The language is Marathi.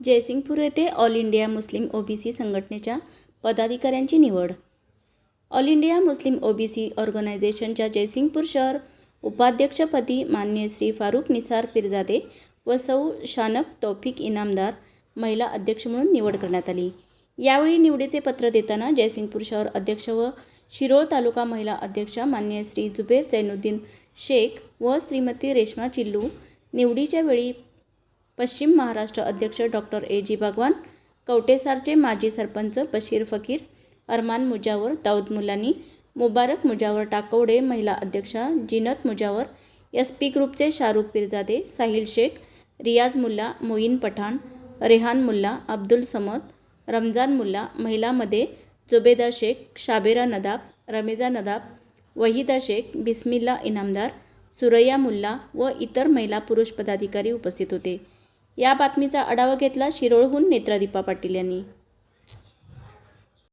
जयसिंगपूर येथे ऑल इंडिया मुस्लिम ओबीसी संघटनेच्या पदाधिकाऱ्यांची निवड. ऑल इंडिया मुस्लिम ओबीसी ऑर्गनायझेशनच्या जयसिंगपूर शहर उपाध्यक्षपदी मान्य श्री फारुख निसार पिरजादे व सौ शानप तौफिक इनामदार महिला अध्यक्ष म्हणून निवड करण्यात आली. यावेळी निवडीचे पत्र देताना जयसिंगपूर शहर अध्यक्ष व शिरोळ तालुका महिला अध्यक्षा मान्य श्री जुबेर जैनुद्दीन शेख व श्रीमती रेश्मा चिल्लू निवडीच्या वेळी पश्चिम महाराष्ट्र अध्यक्ष डॉक्टर ए. जी. भगवान कवटेसारचे माजी सरपंच बशीर फकीर अरमान मुजावर दाऊद मुलानी मुबारक मुजावर टाकवडे महिला अध्यक्षा जिनत मुजावर एस पी ग्रुपचे शाहरुख पिरजादे साहिल शेख रियाज मुल्ला मोईन पठाण रेहान मुल्ला अब्दुल समद रमजान मुल्ला महिलामध्ये जुबेदा शेख शाबेरा नदाब रमेजा नदाब वहिदा शेख बिस्मिल्ला इनामदार सुरैया मुल्ला व इतर महिला पुरुष पदाधिकारी उपस्थित होते. या बातमीचा आढावा घेतला शिरोळहून नेत्रादीपा पाटील यांनी.